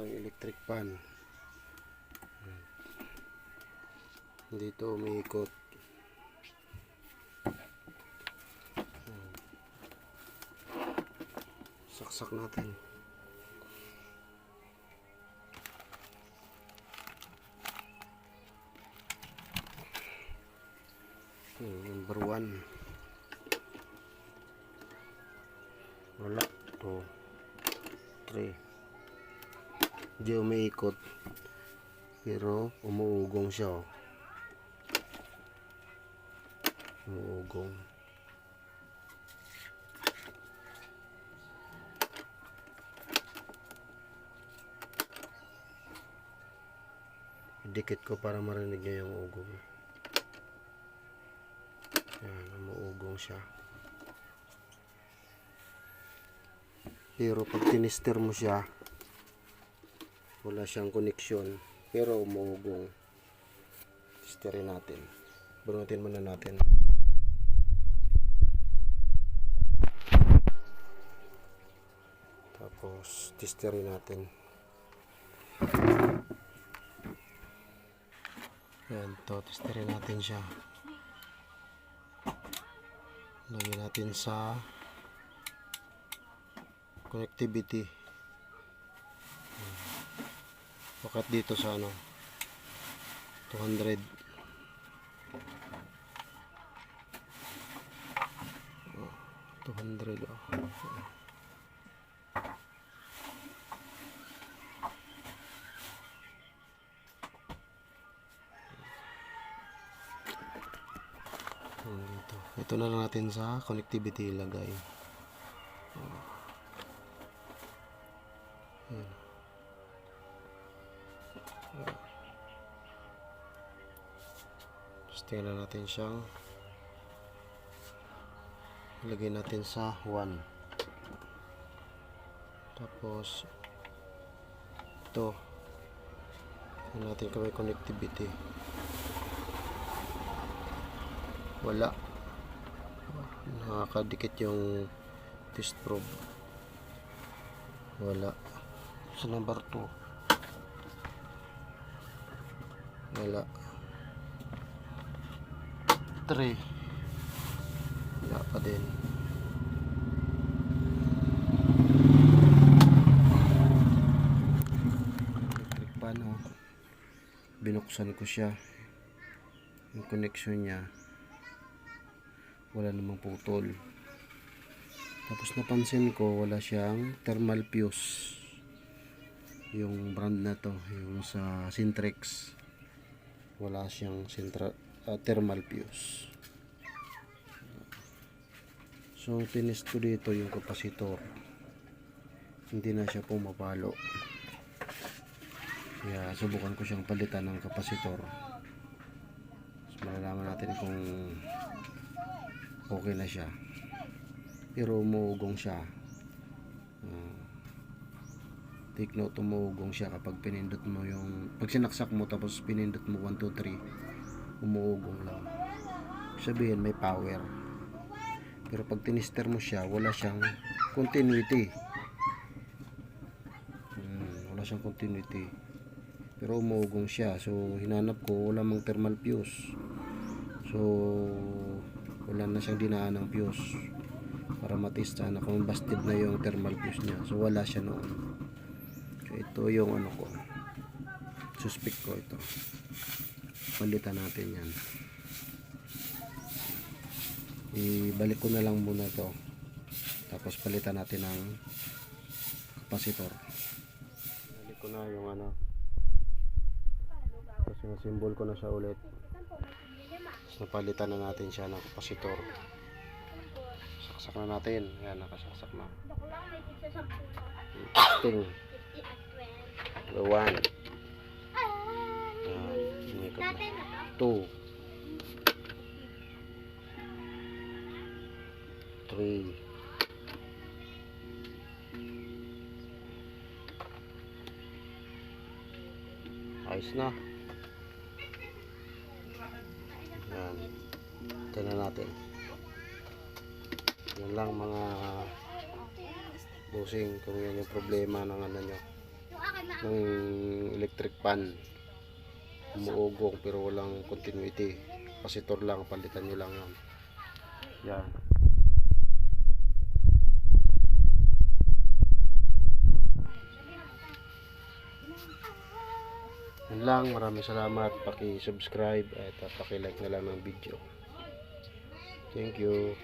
ito electric pan. Dito umiikot. Saksak natin. Number one. Wala. 2 3 Hindi umiikot. Pero umuugong siya. Oh. Umuugong. Dikit ko para marinig niya yung ugong. Yan, umuugong siya. Pero pag tinister mo siya, wala siyang koneksyon pero umuugong testerin natin. Bunutin muna natin. Tapos testerin natin. Yan to testerin natin siya. Lagyan natin sa connectivity Pakat dito sa ano 200 oh, 200 oh. Ito na lang natin sa connectivity ilagay. Tapos tingnan natin siyang ilagay natin sa 1 tapos ito. Tingnan natin kung may connectivity. Wala. Nakakadikit yung test probe. Wala. Sa number 2 wala. 3 wala pa din. Electric pan oh. binuksan ko siya. Yung connection niya. Wala namang putol. Tapos napansin ko wala siyang thermal fuse. Yung brand na to yung sa Sintrex wala siyang central, uh, thermal fuse. So tinis ko dito yung kapasitor. Hindi na siya pumapalo. Kaya subukan ko siyang palitan ng kapasitor. So, malalaman natin kung okay na siya. Pero umuugong siya. Uh, take note umuugong siya kapag pinindot mo yung pag sinaksak mo tapos pinindot mo 1, 2, 3 umuugong lang. Sabihin may power. Pero pag tinister mo siya wala siyang continuity. Hmm, wala siyang continuity. Pero umuugong siya. So hinanap ko wala mang thermal fuse. So wala na siyang dinaan ng fuse. Para matista na kung busted na yung thermal fuse niya. So wala siya noon ito yung ano ko. Suspect ko ito. Palitan natin yan. Ibalik ko na lang muna to tapos palitan natin ng kapasitor. Balik ko na yung ano. Tapos yung symbol ko na siya ulit. Tapos napalitan na natin siya ng kapasitor. Saksak na natin. Yan nakasaksak na. Testing number 1 2 3 ayos na. Yan. Tingnan natin. Yan lang mga busing kung yan yung problema ng ano nyo ng electric pan umuugong pero walang continuity kapasitor lang palitan nyo lang yan yan Yun lang, maraming salamat. Paki-subscribe at uh, paki-like na lang ng video. Thank you.